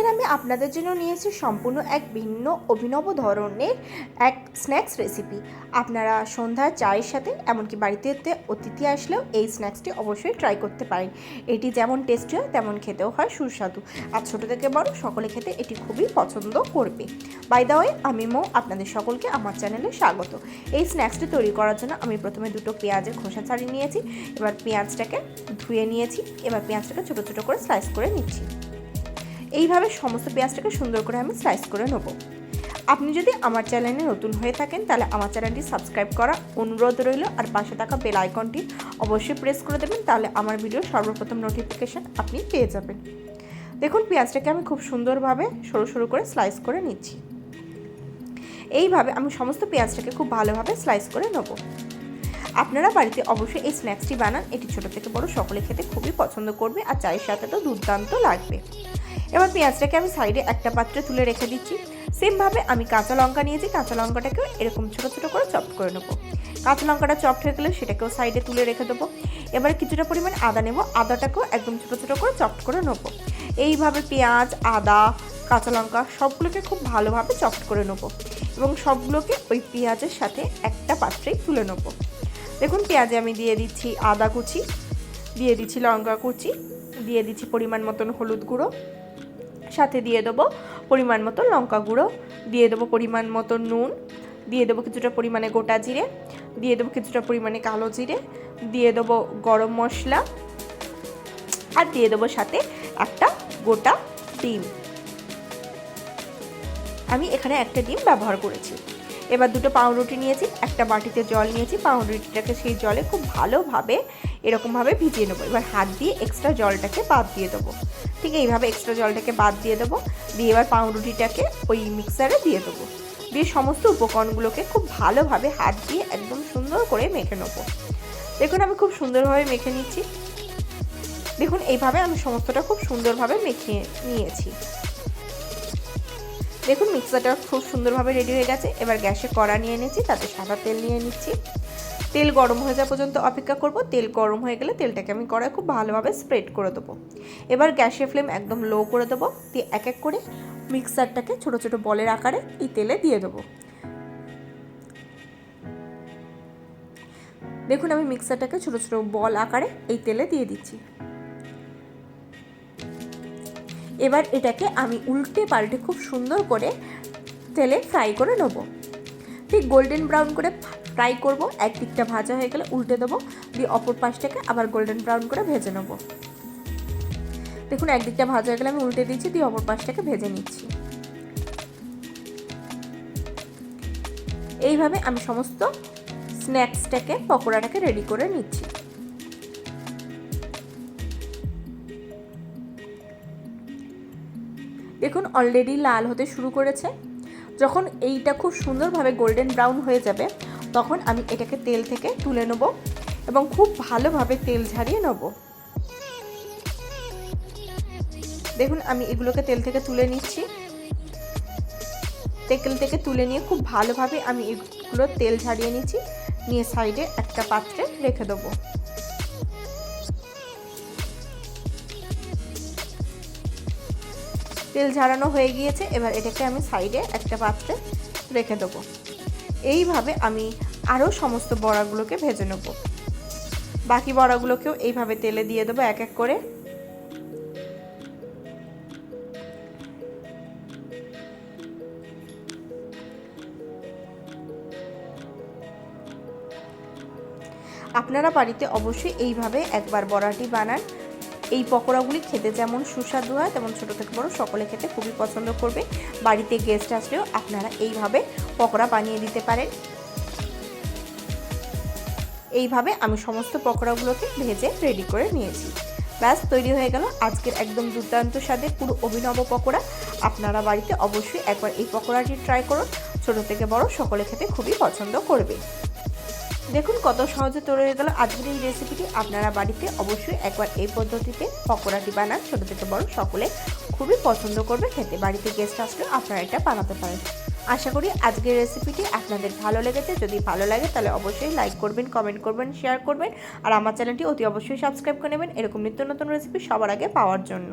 আজকের আমি আপনাদের জন্য নিয়েছি সম্পূর্ণ এক ভিন্ন অভিনব ধরনের এক স্ন্যাক্স রেসিপি আপনারা সন্ধ্যার চায়ের সাথে, এমনকি বাড়িতে অতিথি আসলেও এই স্ন্যাক্সটি অবশ্যই ট্রাই করতে পারেন। এটি যেমন টেস্টি হয়, তেমন খেতেও হয় সুস্বাদু। আর ছোটো থেকে বড়, সকলে খেতে এটি খুবই পছন্দ করবে। বাই দা ওয়ে আমি মো, আপনাদের সকলকে আমার চ্যানেলে স্বাগত। এই স্ন্যাক্সটি তৈরি করার জন্য আমি প্রথমে দুটো পেঁয়াজের খোসা ছাড়িয়ে নিয়েছি। এবার পেঁয়াজটাকে ধুয়ে নিয়েছি। এবার পেঁয়াজটাকে ছোটো ছোটো করে স্লাইস করে নিচ্ছি। এইভাবে সমস্ত পেঁয়াজটাকে সুন্দর করে আমি স্লাইস করে নেব। আপনি যদি আমার চ্যানেলে নতুন হয়ে থাকেন, তাহলে আমার চ্যানেলটি সাবস্ক্রাইব করা অনুরোধ রইল আর পাশে থাকা বেল আইকনটি অবশ্যই প্রেস করে দেবেন, তাহলে আমার ভিডিও সর্বপ্রথম নোটিফিকেশান আপনি পেয়ে যাবেন। দেখুন, পেঁয়াজটাকে আমি খুব সুন্দরভাবে সরু সরু করে স্লাইস করে নিচ্ছি। এইভাবে আমি সমস্ত পেঁয়াজটাকে খুব ভালোভাবে স্লাইস করে নেব। আপনারা বাড়িতে অবশ্যই এই স্ন্যাক্সটি বানান। এটি ছোটো থেকে বড়, সকলে খেতে খুবই পছন্দ করবে আর চায়ের সাথে তো দুর্দান্ত লাগবে। এবার পেঁয়াজটাকে আমি সাইডে একটা পাত্রে তুলে রেখে দিচ্ছি। সেমভাবে আমি কাঁচা লঙ্কা নিয়েছি, কাঁচা লঙ্কাটাকেও এরকম ছোটো ছোটো করে চপ করে নেব। কাঁচা লঙ্কাটা চপ হয়ে গেলে সেটাকেও সাইডে তুলে রেখে দেবো। এবার কিছুটা পরিমাণ আদা নেব, আদাটাকেও একদম ছোটো ছোটো করে চপ করে নেব। এইভাবে পেঁয়াজ, আদা, কাঁচা লঙ্কা সবগুলোকে খুব ভালোভাবে চপ করে নেব। এবং সবগুলোকে ওই পেঁয়াজের সাথে একটা পাত্রেই তুলে নেব। দেখুন, পেঁয়াজে আমি দিয়ে দিচ্ছি আদা কুচি, দিয়ে দিচ্ছি লঙ্কা কুচি, দিয়ে দিচ্ছি পরিমাণ মতন হলুদ গুঁড়ো, সাথে দিয়ে দেবো পরিমাণ মতো লঙ্কা গুঁড়ো, দিয়ে দেবো পরিমাণ মতো নুন, দিয়ে দেবো কিছুটা পরিমাণে গোটা জিরে, দিয়ে দেবো কিছুটা পরিমাণে কালো জিরে, দিয়ে দেবো গরম মশলা, আর দিয়ে দেবো সাথে একটা গোটা ডিম। আমি এখানে একটা ডিম ব্যবহার করেছি। এবার দুটো পাউরুটি নিয়েছি, একটা বাটিতে জল নিয়েছি, পাউরুটিটাকে সেই জলে খুব ভালোভাবে, এরকমভাবে ভিজিয়ে নেব। এবার হাত দিয়ে এক্সট্রা জলটাকে বাদ দিয়ে দেবো। ঠিক এইভাবে এক্সট্রা জলটাকে বাদ দিয়ে দেবো, দিয়ে এবার পাউরুটিটাকে ওই মিক্সারে দিয়ে দেবো। দিয়ে সমস্ত উপকরণগুলোকে খুব ভালোভাবে হাত দিয়ে একদম সুন্দর করে মেখে নেব। দেখুন আমি খুব সুন্দরভাবে মেখে নিচ্ছি। দেখুন এইভাবে আমি সমস্তটা খুব সুন্দরভাবে মেখে নিয়েছি। দেখুন মিক্সারটা খুব সুন্দরভাবে রেডি হয়ে গেছে। এবার গ্যাসে কড়া নিয়ে নিচ্ছি, তাতে সাদা তেল নিয়ে নিচ্ছি। তেল গরম হয়ে যাওয়া পর্যন্ত অপেক্ষা করব। তেল গরম হয়ে গেলে তেলটাকে আমি কড়ায় খুব ভালোভাবে স্প্রেড করে দেবো। এবার গ্যাসের ফ্লেম একদম লো করে দেবো। দিয়ে এক এক করে মিক্সারটাকে ছোট ছোট বলের আকারে এই তেলে দিয়ে দেবো। দেখুন, আমি মিক্সারটাকে ছোট ছোট বল আকারে এই তেলে দিয়ে দিচ্ছি। এবার এটাকে আমি উল্টে পাল্টে খুব সুন্দর করে তেলে ফ্রাই করে নেব। ঠিক গোল্ডেন ব্রাউন করে ফ্রাই করব এক দিকটা ভাজা হয়ে গেলে উল্টে দেবো, দিয়ে অপর পাশটাকে আবার গোল্ডেন ব্রাউন করে ভেজে নেব। দেখুন, একদিকটা ভাজা হয়ে গেলে আমি উল্টে দিচ্ছি দিয়ে অপর পাশটাকে ভেজে নিচ্ছি। এইভাবে আমি সমস্ত স্ন্যাক্সটাকে পকোড়াটাকে রেডি করে নিচ্ছি। দেখুন অলরেডি লাল হতে শুরু করেছে। যখন এইটা খুব সুন্দরভাবে গোল্ডেন ব্রাউন হয়ে যাবে, তখন আমি এটাকে তেল থেকে তুলে নেব এবং খুব ভালোভাবে তেল ঝারিয়ে নেব। দেখুন, আমি এগুলোকে তেল থেকে তুলে নিচ্ছি। তেল থেকে তুলে নিয়ে খুব ভালোভাবে আমি এগুলো তেল ঝারিয়ে নিচ্ছি। নিয়ে সাইডে একটা পাত্রে রেখে দেবো। তেল ঝাড়ানো হয়ে গিয়েছে, এবার এটাকে আমি সাইডে একটা পাত্রে রেখে দেবো। এইভাবে আমি আরও সমস্ত বড়াগুলোকে ভেজে নেব। বাকি বড়াগুলোকেও এইভাবে তেলে দিয়ে দেবো এক এক করে। আপনারা বাড়িতে অবশ্যই এইভাবে একবার বড়াটি বানান। এই পকোড়াগুলি খেতে যেমন সুস্বাদু হয়, তেমন ছোটো থেকে বড় সকলে খেতে খুবই পছন্দ করবে। বাড়িতে গেস্ট আসলেও আপনারা এইভাবে পকোড়া বানিয়ে দিতে পারেন। এইভাবে আমি সমস্ত পকোড়াগুলোকে ভেজে রেডি করে নিয়েছি। ব্যাস, তৈরি হয়ে গেল আজকের একদম দুর্দান্ত স্বাদে পুরো অভিনব পকোড়া। আপনারা বাড়িতে অবশ্যই একবার এই পকোড়াটি ট্রাই করুন। ছোটো থেকে বড় সকলে খেতে খুবই পছন্দ করবে। দেখুন কত সহজে তৈরি হয়ে গেল আজকের এই রেসিপিটি আপনারা বাড়িতে অবশ্যই একবার এই পদ্ধতিতে পকোড়াটি বানান। ছোটো থেকে বড় সকলে খুবই পছন্দ করবে। খেতে বাড়িতে গেস্ট আসলেও আপনারা এটা বানাতে পারেন। আশা করি আজকের রেসিপিটি আপনাদের ভালো লেগেছে। যদি ভালো লাগে তাহলে অবশ্যই লাইক করবেন কমেন্ট করবেন শেয়ার করবেন। আর আমার চ্যানেলটি অতি অবশ্যই সাবস্ক্রাইব করে নেবেন। এরকম নিত্য নতুন রেসিপি সবার আগে পাওয়ার জন্য।